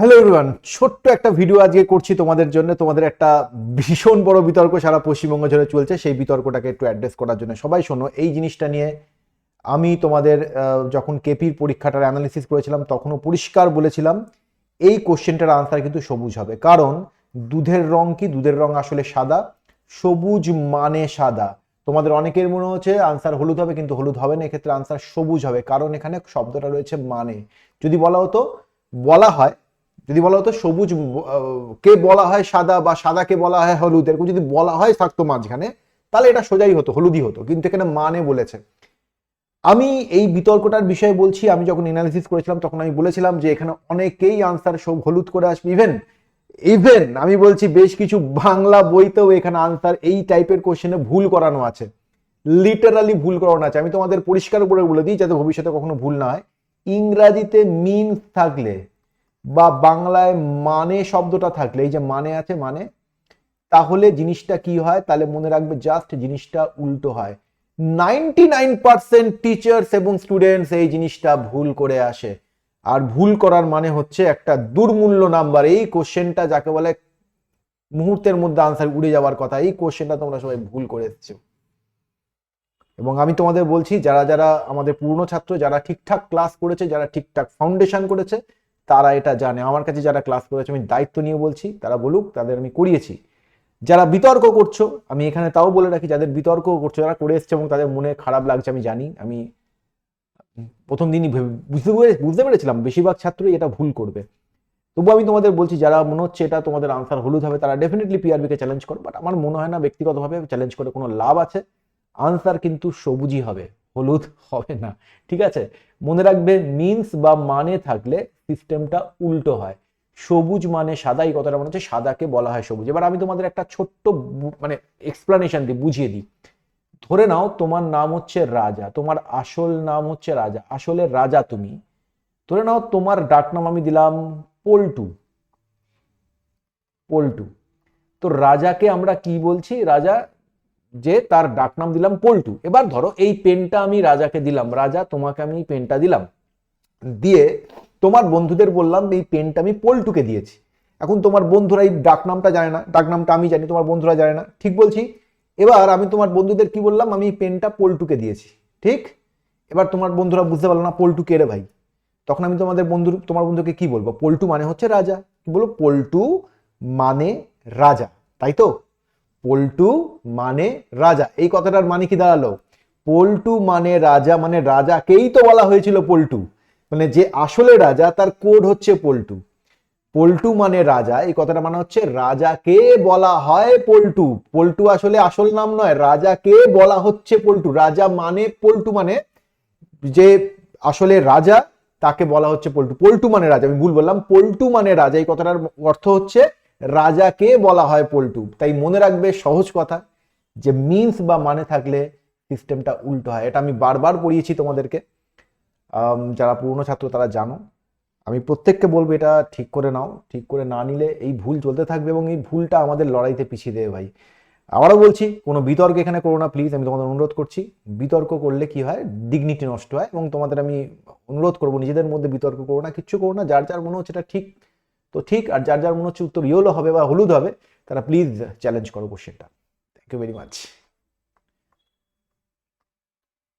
Hello everyone ছোট্ট একটা video আজকে করছি তোমাদের জন্য। তোমাদের একটা ভীষণ বড় বিতর্ক সারা পশ্চিমবঙ্গ জুড়ে চলছে। সেই বিতর্কটাকে একটু অ্যাড্রেস করার জন্য সবাই শোনো, এই জিনিসটা নিয়ে আমি তোমাদের যখন কেপির পরীক্ষাটার অ্যানালিসিস করেছিলাম, তখনও পরিষ্কার বলেছিলাম, এই কোশ্চেনটার আনসার কিন্তু সবুজ হবে। কারণ দুধের রং কি? দুধের রং আসলে সাদা। সবুজ মানে সাদা। তোমাদের অনেকের মনে হচ্ছে আনসার হলুদ হবে, কিন্তু হলুদ হবে না। এক্ষেত্রে আনসার সবুজ হবে। কারণ এখানে শব্দটা রয়েছে মানে। যদি বলা হতো, বলা হয় যদি বলা হতো সবুজ কে বলা হয় সাদা বা সাদাকে বলা হয় হলুদ, এরকম যদি বলা হয় থাকতো মাঝখানে, তাহলে এটা সোজাই হতো, হলুদই হতো, কিন্তু এখানে মানে বলেছে। আমি এই বিতর্কটার বিষয়ে বলছি, আমি যখন এনালিসিস করেছিলাম, তখন আমি বলেছিলাম যে এখানে অনেকেই আনসার সব হলুদ করে আসবে। ইভেন ইভেন আমি বলছি বেশ কিছু বাংলা বইতেও এখানে আনসার এই টাইপের কোশ্চেনে ভুল করানো আছে। লিটারালি ভুল করানো আছে। আমি তোমাদের পরিষ্কার করে বলে দিই, যাতে ভবিষ্যতে কখনো ভুল না হয়। ইংরাজিতে মিনস থাকলে বা বাংলায় মানে শব্দটা থাকলে, এই যে মানে আছে মানে তাহলে জিনিসটা কি হয়? তাহলে মনে রাখবে জাস্ট জিনিসটা উল্টো হয়। নাইনটি নাইন পার্সেন্ট টিচার্স এবং স্টুডেন্টস এই জিনিসটা ভুল করে আসে। আর ভুল করার মানে হচ্ছে একটা দুর্মূল্য নাম্বার এই কোশ্চেনটা যাকে বলে মুহূর্তের মধ্যে আনসার উড়ে যাওয়ার কথা, এই কোশ্চেনটা তোমরা সবাই ভুল করে এসছো। এবং আমি তোমাদের বলছি, যারা যারা আমাদের পুরনো ছাত্র, যারা ঠিকঠাক ক্লাস করেছে, যারা ঠিকঠাক ফাউন্ডেশন করেছে তারা এটা জানে। আমার কাছে যারা ক্লাস করেছে, আমি দায়িত্ব নিয়ে বলছি, তারা বলুক, তাদের আমি করিয়েছি যারা বিতর্ক করছ, আমি এখানে তাও বলে রাখি, যাদের বিতর্ক করছ, যারা করে এসছে এবং তাদের মনে খারাপ লাগছে, আমি জানি। আমি প্রথম দিনই বুঝতে বুঝতে পেরেছিলাম, বেশিরভাগ ছাত্রই এটা ভুল করবে। তবু আমি তোমাদের বলছি, যারা মনে হচ্ছে এটা তোমাদের আনসার হলুদ হবে, তারা ডেফিনেটলি পিআরবিকে চ্যালেঞ্জ করো বাট আমার মনে হয় না ব্যক্তিগতভাবে চ্যালেঞ্জ করে কোনো লাভ আছে। আনসার কিন্তু সবুজই হবে, হলুদ হবে না, ঠিক আছে? মনে রাখবে মিনস বা মানে থাকলে সিস্টেমটা উল্টো হয়। সবুজ মানে সাদা এই কথাটা মনে হচ্ছে সাদাকে বলা হয় সবুজ। এবার আমি তোমাদের একটা ছোট্ট মানে এক্সপ্লানেশন দিই বুঝিয়ে দিই। ধরে নাও তোমার নাম হচ্ছে রাজা, তোমার আসল নাম হচ্ছে রাজা, আসলে রাজা তুমি। ধরে নাও তোমার ডাকনাম আমি দিলাম পল্টু। পল্টু। তো রাজাকে আমরা কি বলছি? রাজা যে তার ডাকনাম দিলাম পল্টু। এবার ধরো এই পেনটা আমি রাজাকে দিলাম, রাজা তোমাকে আমি পেনটা দিলাম। দিয়ে তোমার বন্ধুদের বললাম, এই পেনটা আমি পল্টুকে দিয়েছি। এখন তোমার বন্ধুরা এই ডাকনামটা জানে না ডাকনামটা আমি জানি, তোমার বন্ধুরা জানে না। ঠিক বলছি? এবার আমি তোমার বন্ধুদের কি বললাম, আমি পেনটা পল্টুকে দিয়েছি। ঠিক? এবার তোমার বন্ধুরা বুঝতে পারল না পল্টু কে রে ভাই। তখন আমি তোমাদের বন্ধু তোমার বন্ধুকে কি বলব? পল্টু মানে হচ্ছে রাজা। কি বলব? পল্টু মানে রাজা, তাই তো? পল্টু মানে রাজা। এই কথাটার মানে কি দাঁড়াল? পল্টু মানে রাজা মানে রাজাকেই তো বলা হয়েছিল পল্টু। মানে যে আসলে রাজা, তার কোড হচ্ছে পল্টু। পল্টু মানে রাজা, এই কথাটা মানে হচ্ছে রাজাকে বলা হয় পল্টু। পল্টু আসলে আসল নাম নয়, রাজাকে বলা হচ্ছে পল্টু। রাজা মানে পল্টু মানে যে আসলে রাজা, তাকে বলা হচ্ছে পল্টু। পল্টু মানে রাজা, আমি ভুল বললাম। পল্টু মানে রাজা, এই কথাটার অর্থ হচ্ছে রাজাকে বলা হয় পল্টু। তাই মনে রাখবে, সহজ কথা, যে মিন্স বা মানে থাকলে সিস্টেমটা উল্টো হয়। এটা আমি বারবার পড়িয়েছি তোমাদেরকে। যারা পুরনো ছাত্র, তারা জানো। আমি প্রত্যেককে বলব, এটা ঠিক করে নাও। ঠিক করে না নিলে এই ভুল চলতে থাকবে এবং এই ভুলটা আমাদের লড়াইতে পিছিয়ে দেবে ভাই। আবারও বলছি, কোনো বিতর্ক এখানে করো না প্লিজ আমি তোমাদের অনুরোধ করছি, বিতর্ক করলে কি হয়? ডিগনিটি নষ্ট হয় এবং তোমাদের আমি অনুরোধ করব, নিজেদের মধ্যে বিতর্ক করো না, কিচ্ছু করো না। যার যার মনে হচ্ছে এটা ঠিক, তো ঠিক। আর যার যার মনে হচ্ছে উত্তর ইয়েলো হবে বা হলুদ হবে, তারা প্লিজ চ্যালেঞ্জ করো কোশ্চেনটা থ্যাংক ইউ ভেরি মাচ